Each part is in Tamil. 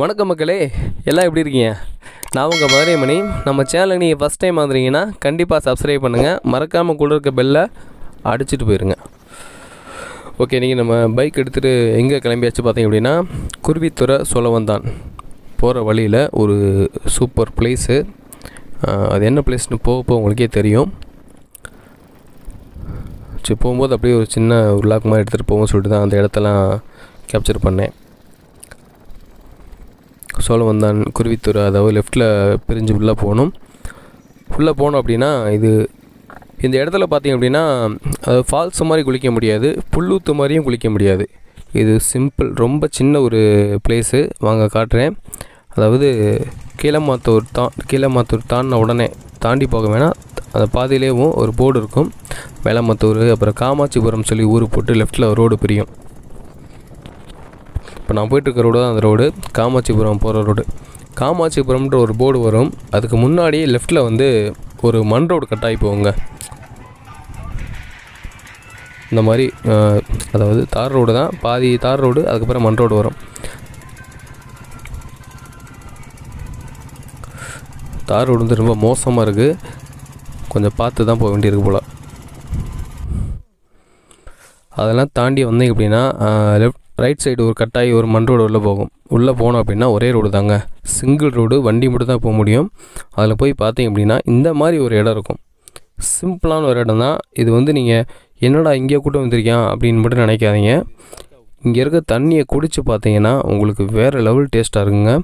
வணக்கம் மக்களே எல்லாம் எப்படி இருக்கீங்க? நான் உங்கள் மதுரைமணி. நம்ம சேனலுக்கு நீங்கள் ஃபஸ்ட் டைம் வந்துறீங்கன்னா கண்டிப்பாக சப்ஸ்கிரைப் பண்ணுங்கள் மறக்காமல் கூட இருக்க பெல்லை அடிச்சுட்டு போயிருங்க. ஓகே நீங்கள் நம்ம பைக் எடுத்துகிட்டு எங்கே கிளம்பியாச்சு பார்த்தீங்க அப்படின்னா குருவித்துறை சொலவந்தான் போகிற வழியில் ஒரு சூப்பர் பிளேஸு அது என்ன பிளேஸ்னு போக போக உங்களுக்கே தெரியும். சரி போகும்போது அப்படியே ஒரு சின்ன ஒரு லாக் மாதிரி எடுத்துகிட்டு போவோம்னு சொல்லிட்டு தான் அந்த இடத்தெல்லாம் கேப்சர் பண்ணேன். சோழவந்தான் குருவித்தூர் அதாவது லெஃப்ட்டில் பிரிஞ்சு உள்ளே போகணும். உள்ளே போனோம் அப்படின்னா இது இந்த இடத்துல பார்த்தீங்க அப்படின்னா அது ஃபால்ஸ் மாதிரி குளிக்க முடியாது புல்லூத்து மாதிரியும் குளிக்க முடியாது. இது சிம்பிள் ரொம்ப சின்ன ஒரு பிளேஸு வாங்க காட்டுறேன். அதாவது கீழமாத்தூர் தான் கீழமாத்தூர் தாண்டின உடனே தாண்டி போக வேணாம். அந்த பாதையிலேயும் ஒரு போர்டு இருக்கும். வேளமாத்தூர் அப்புறம் காமாட்சிபுரம் சொல்லி ஊர் போட்டு லெஃப்ட்டில் ரோடு பிரியும். இப்போ நான் போயிட்டுருக்க ரோடு தான் அந்த ரோடு காமாட்சிபுரம் போகிற ரோடு காமாட்சிபுரம்ன்ற ஒரு போர்டு வரும். அதுக்கு முன்னாடியே லெஃப்ட்டில் வந்து ஒரு மண் ரோடு கட்டாயி போகுங்க. இந்த மாதிரி அதாவது தார் ரோடு தான். பாதி தார் ரோடு அதுக்கப்புறம் மண் ரோடு வரும். தார் ரோடு வந்து ரொம்ப மோசமாக இருக்குது கொஞ்சம் பார்த்து தான் போக வேண்டியிருக்கு போல். அதெல்லாம் தாண்டி வந்தீங்க அப்படின்னா லெஃப்ட் ரைட் சைடு ஒரு கட்டாயி ஒரு மண் ரோடு உள்ளே போகும். உள்ளே போனோம் அப்படின்னா ஒரே ரோடு தாங்க. சிங்கிள் ரோடு வண்டி மட்டும் தான் போக முடியும். அதில் போய் பார்த்தீங்க அப்படின்னா இந்த மாதிரி ஒரு இடம் இருக்கும். சிம்பிளான ஒரு இடம் தான் இது வந்து நீங்கள் என்னடா இங்கே கூட்டம் வந்திருக்கியான் அப்படின்னு மட்டும் நினைக்காதீங்க. இங்கே இருக்க தண்ணியை குடித்து பார்த்தீங்கன்னா உங்களுக்கு வேறு லெவல் டேஸ்ட்டாக இருக்குங்க.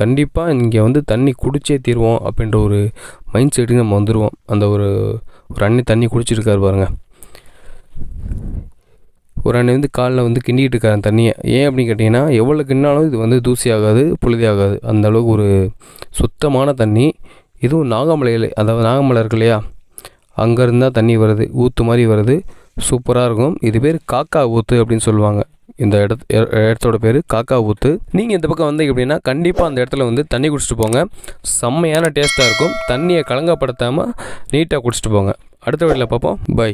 கண்டிப்பாக இங்கே வந்து தண்ணி குடிச்சே தீருவோம் அப்படின்ற ஒரு மைண்ட் செட்டுக்கு நம்ம வந்துடுவோம் அந்த ஒரு ஒரு அண்ணி தண்ணி குடிச்சிருக்காரு பாருங்கள் ஒரு அண்ணன் வந்து காலில் வந்து கிண்டிக்கிட்டு இருக்காரு தண்ணியை. ஏன் அப்படின்னு கேட்டிங்கன்னா எவ்வளோ கிண்ணாலும் இது வந்து தூசி ஆகாது புழுதி ஆகாது. அந்த அளவுக்கு ஒரு சுத்தமான தண்ணி. இதுவும் நாகமலையில் அதாவது நாகமலை இருக்கு இல்லையா? அங்கேருந்து தான் தண்ணி வருது ஊற்று மாதிரி வருது. சூப்பராக இருக்கும். இது பேர் காக்கா ஊற்று அப்படின்னு சொல்லுவாங்க. இந்த இடத்து இடத்தோட பேர் காக்கா ஊத்து. நீங்கள் இந்த பக்கம் வந்தீங்க அப்படின்னா கண்டிப்பாக அந்த இடத்துல வந்து தண்ணி குடிச்சிட்டு போங்க. செம்மையான டேஸ்ட்டாக இருக்கும். தண்ணியை கலங்கப்படுத்தாமல் நீட்டாக குடிச்சிட்டு போங்க. அடுத்த வீட்டில் பார்ப்போம். பை.